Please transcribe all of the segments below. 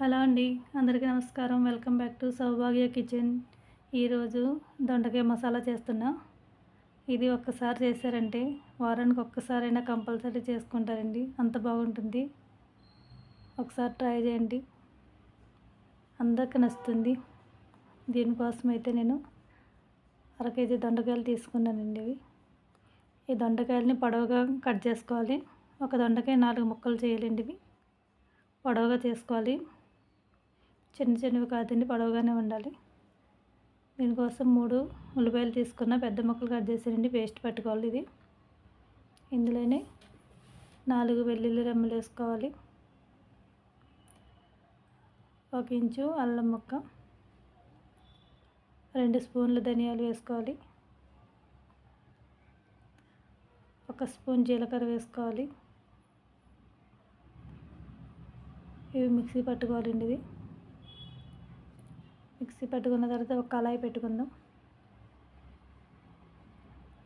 Hello అండి అందరికీ నమస్కారం. Welcome back to Saubhagya kitchen. ఈరోజు దొండకాయ మసాలా చేస్తున్నా. ఇది ఒక్కసారి చేశారంటే వారానికి ఒక్కసారైనా కంపల్సరీ చేసుకుంటారండి. అంత బాగుంటుంది. ఒకసారి ట్రై చేయండి. అందరికి నచ్చుతుంది. దీనికోసం అయితే నేను అర కేజీ దొండకాయలు తీసుకున్నానండి ఇవి. ఈ దొండకాయలని పొడవుగా కట్ చేసుకోవాలి. ఒక దొండకాయ నాలుగు ముక్కలు చేయాలండి ఇవి. పొడవుగా చేసుకోవాలి. చిన్న చిన్నవి కాదండి పొడవుగానే ఉండాలి. దీనికోసం మూడు ఉల్లిపాయలు తీసుకున్న పెద్ద ముక్కలు కట్ చేసానండి పేస్ట్ పెట్టుకోవాలి ఇది. ఇందులోనే నాలుగు వెల్లుల్లి రెమ్మలు వేసుకోవాలి. ఒక ఇంచు అల్లం ముక్క రెండు స్పూన్లు ధనియాలు వేసుకోవాలి. ఒక స్పూన్ జీలకర్ర వేసుకోవాలి. ఇవి మిక్సీ పట్టుకోవాలండి ఇది. మిక్సీ పెట్టుకున్న తర్వాత ఒక కళాయి పెట్టుకుందాం.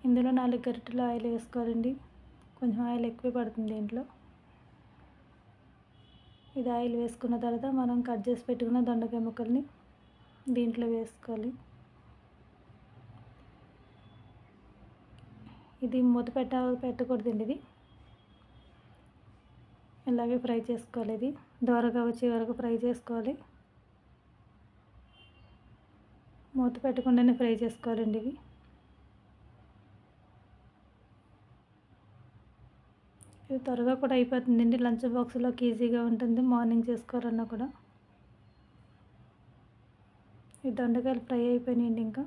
ఇందులో నాలుగు గరిటెలు ఆయిల్ వేసుకోవాలండి. కొంచెం ఆయిల్ ఎక్కువ పడుతుంది దీంట్లో. ఇది ఆయిల్ వేసుకున్న తర్వాత మనం కట్ చేసి పెట్టుకున్న దొండకాయ ముక్కల్ని దీంట్లో వేసుకోవాలి. ఇది మూత పెట్ట పెట్టకూడదండి ఇది. ఇలాగే ఫ్రై చేసుకోవాలి ఇది. దోరగా వచ్చే వరకు ఫ్రై చేసుకోవాలి. మూత పెట్టకుండానే ఫ్రై చేసుకోవాలండి ఇవి. ఇది త్వరగా కూడా అయిపోతుందండి. లంచ్ బాక్స్లోకి ఈజీగా ఉంటుంది. మార్నింగ్ చేసుకోవాలన్నా కూడా. ఈ దొండకాయలు ఫ్రై అయిపోయినాయండి ఇంకా.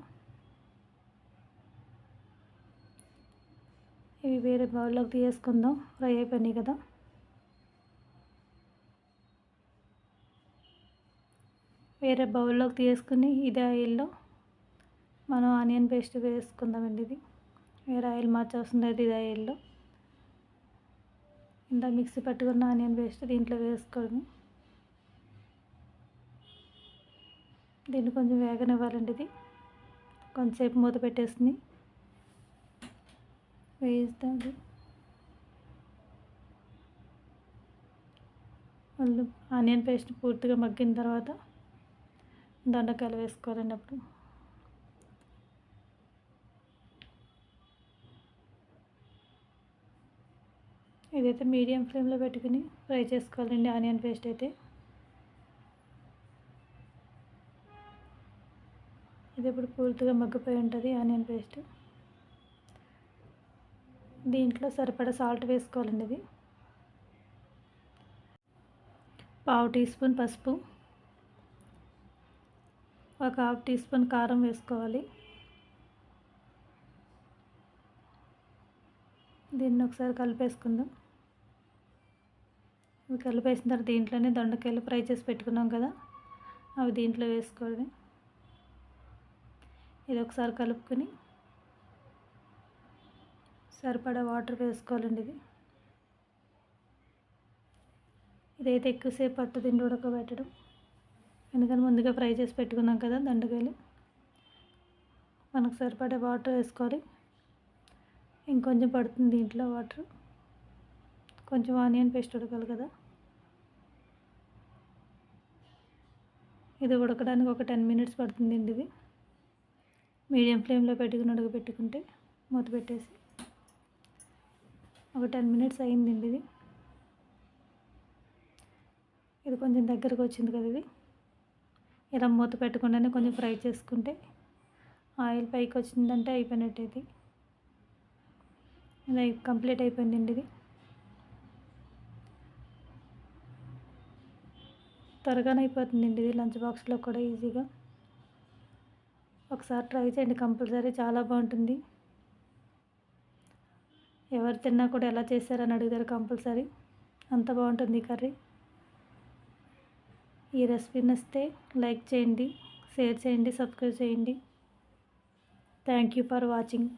ఇవి వేరే బౌల్లోకి తీసుకుందాం ఫ్రై అయిపోయినాయి కదా. వేరే బౌల్లోకి తీసుకుని ఇదే ఆయిల్లో మనం ఆనియన్ పేస్ట్ వేసుకుందామండి ఇది. వేరే ఆయిల్ మార్చవలసిన లేదు ఇది ఆయిల్లో. ఇంత మిక్సీ పట్టుకున్న ఆనియన్ పేస్ట్ దీంట్లో వేసుకోవడం దీన్ని కొంచెం వేగనివ్వాలండి ఇది. కొంచెంసేపు మూత పెట్టేసింది. వేయిస్తుంది మళ్ళీ ఆనియన్ పేస్ట్ పూర్తిగా మగ్గిన తర్వాత దొండకాయలు వేసుకోవాలండి అప్పుడు. ఇదైతే మీడియం ఫ్లేమ్లో పెట్టుకుని ఫ్రై చేసుకోవాలండి ఆనియన్ పేస్ట్ అయితే. ఇది ఇప్పుడు పూర్తిగా మగ్గిపోయి ఉంటుంది ఆనియన్ పేస్ట్. దీంట్లో సరిపడా సాల్ట్ వేసుకోవాలండి ఇది. పావు టీ స్పూన్ పసుపు. ఒక హాఫ్ టీ స్పూన్ కారం వేసుకోవాలి. దీన్ని ఒకసారి కలిపేసుకుందాం. ఇవి కలిపేసిన తర్వాత దీంట్లోనే దొండకాయలు ఫ్రై చేసి పెట్టుకున్నాం కదా అవి దీంట్లో వేసుకోవాలి. ఇది ఒకసారి కలుపుకొని సరిపడా వాటర్ వేసుకోవాలండి ఇది. ఇదైతే ఎక్కువసేపు పట్టుదండి ఉడకబెట్టడం. ఎందుకని ముందుగా ఫ్రై చేసి పెట్టుకున్నాం కదా దండకాయలు. మనకు సరిపడే వాటర్ వేసుకోవాలి. ఇంకొంచెం పడుతుంది దీంట్లో వాటర్. కొంచెం ఆనియన్ పేస్ట్ ఉడకాలి కదా. ఇది ఉడకడానికి ఒక టెన్ మినిట్స్ పడుతుంది అండి ఇది మీడియం ఫ్లేమ్లో పెట్టుకుని ఉడకబెట్టుకుంటే మూత పెట్టేసి ఒక టెన్ మినిట్స్ అయిందండి ఇది ఇది కొంచెం దగ్గరకు వచ్చింది కదా ఇది. ఇలా మూత పెట్టకుండానే కొంచెం ఫ్రై చేసుకుంటే ఆయిల్ పైకి వచ్చిందంటే అయిపోయినట్టు ఇది ఇలా కంప్లీట్ అయిపోయిందండి ఇది. త్వరగానే అయిపోతుందండి ఇది లంచ్ బాక్స్లో కూడా ఈజీగా. ఒకసారి ట్రై చేయండి కంపల్సరీ చాలా బాగుంటుంది. ఎవరు తిన్నా కూడా ఎలా చేశారని అడుగుతారు కంపల్సరీ. అంత బాగుంటుంది కర్రీ. ఈ రెసిపీ నచ్చితే లైక్ చేయండి షేర్ చేయండి సబ్స్క్రైబ్ చేయండి. Thank you for watching.